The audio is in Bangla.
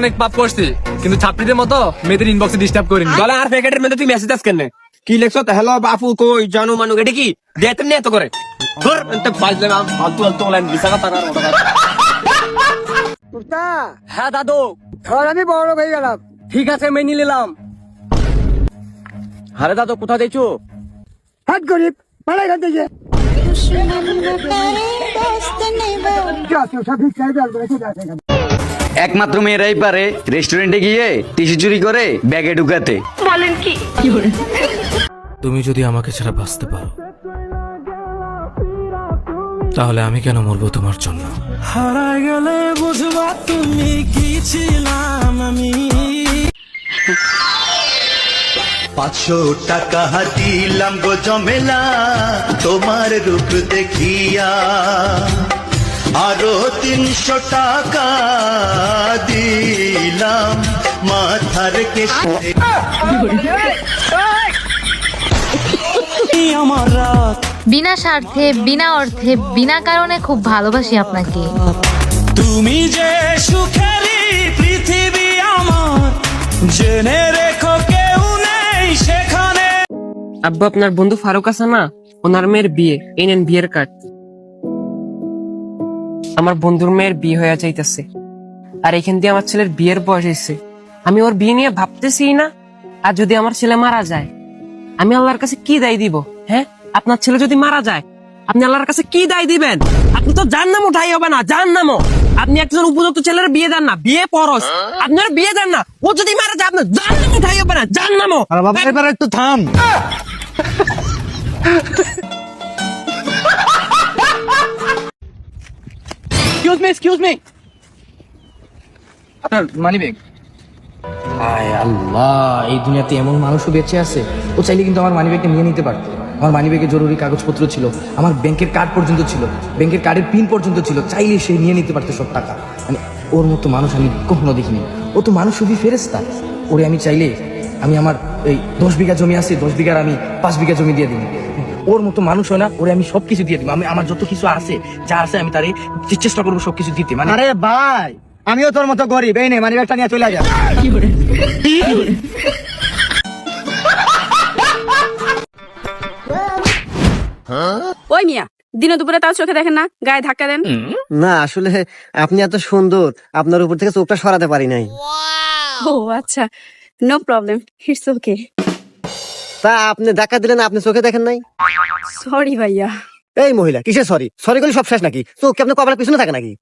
অনেক পাপ করছি কিন্তু ছাত্রীদের মতো মেয়েদের ইনবক্সে ডিস্টার্ব করিনি। বলে আর প্যাকেটের মধ্যে তুই মেসেজ আস কেন? কি লেখছো হ্যালো বাপু কই? জানু মানু এটা কি? দেতে নিয়ে এত করে? ধর এতে ফাজলে না ফালতু ফালতু কথা ওটা কথা। কুর্তা! হ্যাঁ দাদু। ধর আমি বড় হয়ে গেলাম। ঠিক আছে মেনে নিলাম। আরে দাদু কোথা দিয়েছ হাত গরিব পালা এখান থেকে। যা, তুই সব ভিক্ষায় জল করে চলে আসে এখানে। একমাত্র মেয়েরাই পারে রেস্টুরেন্টে গিয়ে টিস্যু চুরি করে ব্যাগে ঢুকাতে। বলেন কি? তুমি যদি আমাকে ছাড়া বাঁচতে পারো তাহলে আমি কেন মরবো তোমার জন্য? হারাই গেলে বুঝবা তুমি কি ছিলাম আমি। পাঁচশো টাকা দিলাম গো জমেলা তোমার রূপ দেখিয়া। আরও তিনশো টাকা দিলাম মাথার কেশে। আমার রাত। বিনা স্বার্থে বিনা অর্থে বিনা কারণে খুব ভালোবাসি আপনাকে। তুমি যে সুখেরই পৃথিবী আমার জেনে রেখো কেউ নেই সেখানে। আব্বু আপনার বন্ধু ফারুক আছে না? ওনার মেয়ের বিয়ে এই নেন বিয়ের কার্ড। আমার বন্ধুর মেয়ের বিয়ে হয়ে যাইতেছে। আর এখান দিয়ে আমার ছেলের বিয়ের বয়স হয়েছে আমি ওর বিয়ে নিয়ে ভাবতেছি না। আর যদি আমার ছেলে মারা যায় আমি আল্লাহর কাছে কি দায় দিব হ্যাঁ? আপনার ছেলে যদি মারা যায় আপনি আল্লাহর কাছে কি দায় দিবেন? আপনি তো জান নামও ঠাই হবে না জান নামও আপনি একজন উপযুক্ত ছেলের বিয়ে দেন না বিয়ে পরশ। আপনার বিয়ে দেন না ও যদি মারা যায় আপনার জান নামও ঠাই হবে না জান নামও বাবা এবার একটু থাম। এক্সকিউজ মি এক্সকিউজ মি আপনার মানি ব্যাগ আয় আল্লাহ এই দুনিয়াতে এমন মানুষও বেঁচে আছে। ও চাইলে কিন্তু আমার মানিব্যাগটা নিয়ে নিতে পারতো। আমার মানিব্যাগে জরুরি কাগজপত্র ছিল আমার ব্যাংকের কার্ড পর্যন্ত ছিল ব্যাংকের কার্ডের পিন পর্যন্ত ছিল চাইলে সে নিয়ে নিতে পারতো সব টাকা। মানে ওর মতো মানুষ আমি কখনো দেখিনি। ও তো মানুষ শুধু ফেরেস্তা ওরে আমি চাইলে আমি আমার এই দশ বিঘা জমি আছে দশ বিঘার আমি পাঁচ বিঘা জমি দিয়ে দিই ওর মতো মানুষ হয় না ওরে আমি সবকিছু দিয়ে দিব। আমি আমার যত কিছু আছে যা আছে আমি তারে চেষ্টা করব সবকিছু দিতে। মানে আরে ভাই আমিও তোর মতো গরিব। এই নে মানি ব্যাগটা নিয়ে চলে যা ওই মিয়া দিনে দুপুরে তাও চোখে দেখেন না গায়ে ধাক্কা দেন। না আসলে আপনি এত সুন্দর আপনার উপর থেকে চোখটা সরাতে পারি নাই। ও আচ্ছা নো প্রবলেম ইটস ওকে তা আপনি দেখা দিলেন আপনি চোখে দেখেন নাই? সরি ভাইয়া। এই মহিলা কিসে সরি সরি করলে সব শেষ নাকি? চোখ কি আপনার কপালের পিছনে থাকে নাকি?